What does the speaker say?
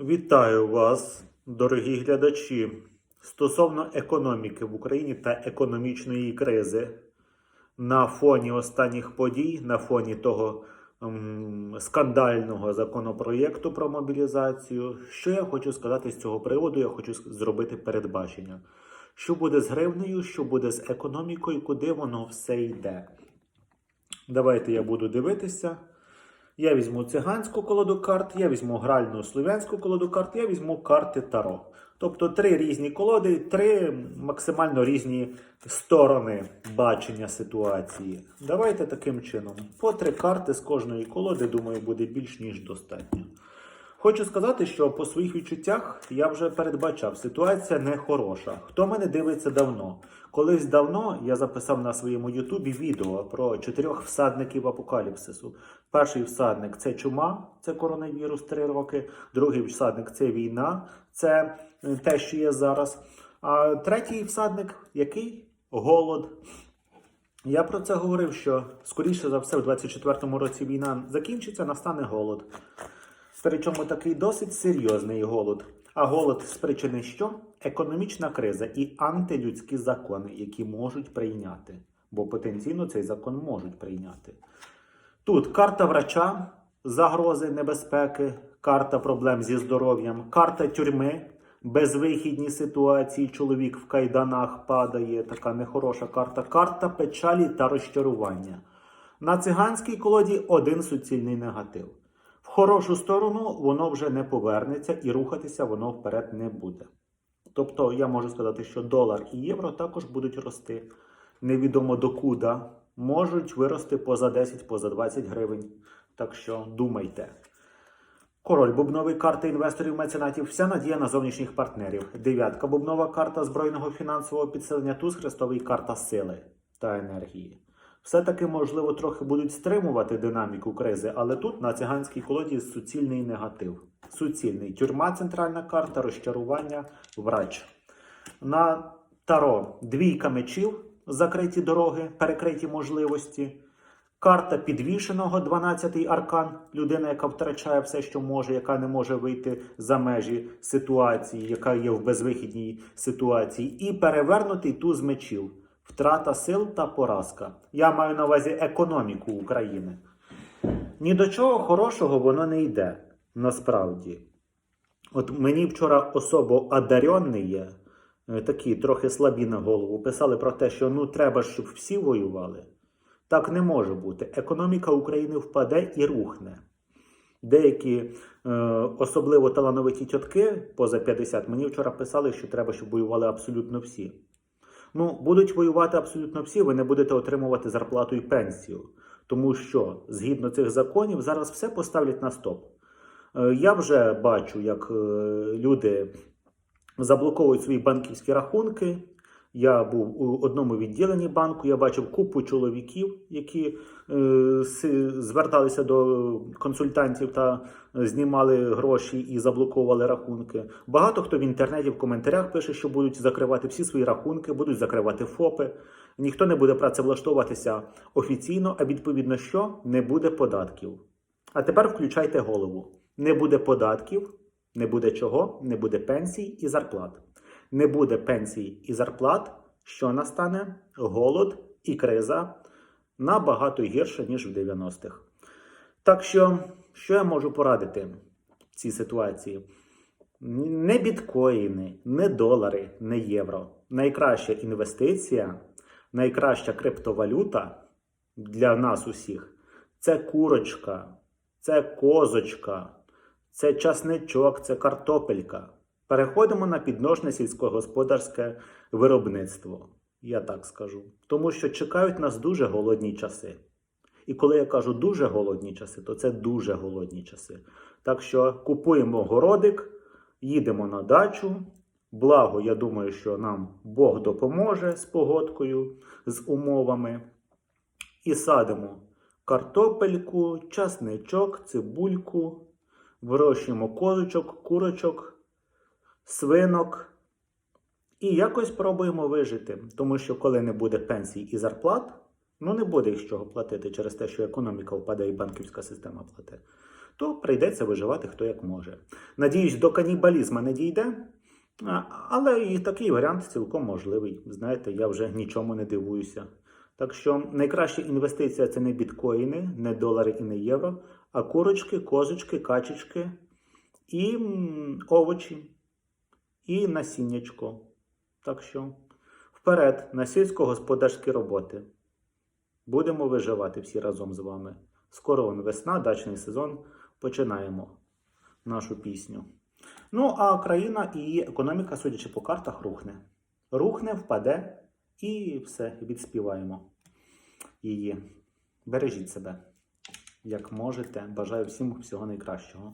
Вітаю вас, дорогі глядачі. Стосовно економіки в Україні та економічної кризи, на фоні останніх подій, на фоні того ем, скандального законопроєкту про мобілізацію, що я хочу сказати з цього приводу, я хочу зробити передбачення. Що буде з гривнею, що буде з економікою, куди воно все йде. Давайте я буду дивитися. Я візьму циганську колоду карт, я візьму гральну слов'янську колоду карт, я візьму карти Таро. Тобто три різні колоди, три максимально різні сторони бачення ситуації. Давайте таким чином. По три карти з кожної колоди, думаю, буде більш ніж достатньо. Хочу сказати, що по своїх відчуттях я вже передбачав, ситуація не хороша. Хто мене дивиться давно? Колись давно я записав на своєму Ютубі відео про чотирьох всадників апокаліпсису. Перший всадник це чума, це коронавірус 3 роки. Другий всадник це війна, це е, те, що є зараз. А третій всадник який? Голод. Я про це говорив, що скоріше за все, в 24-му році війна закінчиться, настане голод. Причому такий досить серйозний голод. А голод спричини що? Економічна криза і антилюдські закони, які можуть прийняти. Бо потенційно цей закон можуть прийняти. Тут карта врача, загрози небезпеки, карта проблем зі здоров'ям, карта тюрми, безвихідні ситуації, чоловік в кайданах падає, така нехороша карта, карта печалі та розчарування. На циганській колоді один суцільний негатив. Хорошу сторону воно вже не повернеться і рухатися воно вперед не буде. Тобто я можу сказати, що долар і євро також будуть рости. Невідомо докуди. Можуть вирости поза 10, поза 20 гривень. Так що думайте. Король бубновий карта інвесторів меценатів. Вся надія на зовнішніх партнерів. Дев'ятка бубнова карта збройного фінансового підсилення туз хрестовий карта сили та енергії. Все-таки, можливо, трохи будуть стримувати динаміку кризи, але тут на циганській колоді суцільний негатив. Суцільний тюрма, центральна карта, розчарування, врач. На таро двійка мечів, закриті дороги, перекриті можливості. Карта підвішеного, 12-й аркан, людина, яка втрачає все, що може, яка не може вийти за межі ситуації, яка є в безвихідній ситуації, і перевернутий туз мечів, втрата сил та поразка. Я маю на увазі економіку України. Ні до чого хорошого воно не йде, насправді. От мені вчора особо одаренний є, е, такі трохи слабі на голову, писали про те, що ну треба, щоб всі воювали. Так не може бути. Економіка України впаде і рухне. Деякі е, особливо талановиті тітки поза 50 мені вчора писали, що треба, щоб воювали абсолютно всі. Ну, будуть воювати абсолютно всі, ви не будете отримувати зарплату і пенсію. Тому що згідно цих законів зараз все поставлять на стоп. Е, Я вже бачу, як е, люди заблоковують свої банківські рахунки. Я був у одному відділенні банку, я бачив купу чоловіків, які е, зверталися до консультантів та знімали гроші і заблоковували рахунки. Багато хто в інтернеті в коментарях пише, що будуть закривати всі свої рахунки, будуть закривати ФОПи. Ніхто не буде працевлаштовуватися офіційно, а відповідно, що не буде податків. А тепер включайте голову: не буде податків, не буде чого, не буде пенсій і зарплат. Не буде пенсій і зарплат, що настане голод і криза набагато гірше, ніж в 90-х. Так що, що я можу порадити в цій ситуації? Не біткоїни, не долари, не євро. Найкраща інвестиція, найкраща криптовалюта для нас усіх це курочка, це козочка, це часничок, це картопелька. Переходимо на підножне сільськогосподарське виробництво, я так скажу. Тому що чекають нас дуже голодні часи. І коли я кажу дуже голодні часи, то це дуже голодні часи. Так що купуємо городик, їдемо на дачу. Благо, я думаю, що нам Бог допоможе з погодкою, з умовами. І садимо картопельку, часничок, цибульку, вирощуємо козочок, курочок, свинок. І якось пробуємо вижити. Тому що коли не буде пенсій і зарплат, ну не буде їх з чого платити через те, що економіка впаде і банківська система платить. то прийдеться виживати хто як може. Надіюсь, до канібалізму не дійде, але і такий варіант цілком можливий. Знаєте, я вже нічому не дивуюся. Так що найкраща інвестиція це не біткоїни, не долари і не євро, а курочки, козочки, качечки і овочі, і насіннячко. Так що вперед на сільськогосподарські роботи. Будемо виживати всі разом з вами. Скоро вон весна, дачний сезон. Починаємо нашу пісню. Ну, а країна і економіка, судячи по картах, рухне. Рухне, впаде і все, відспіваємо її. Бережіть себе, як можете. Бажаю всім всього найкращого.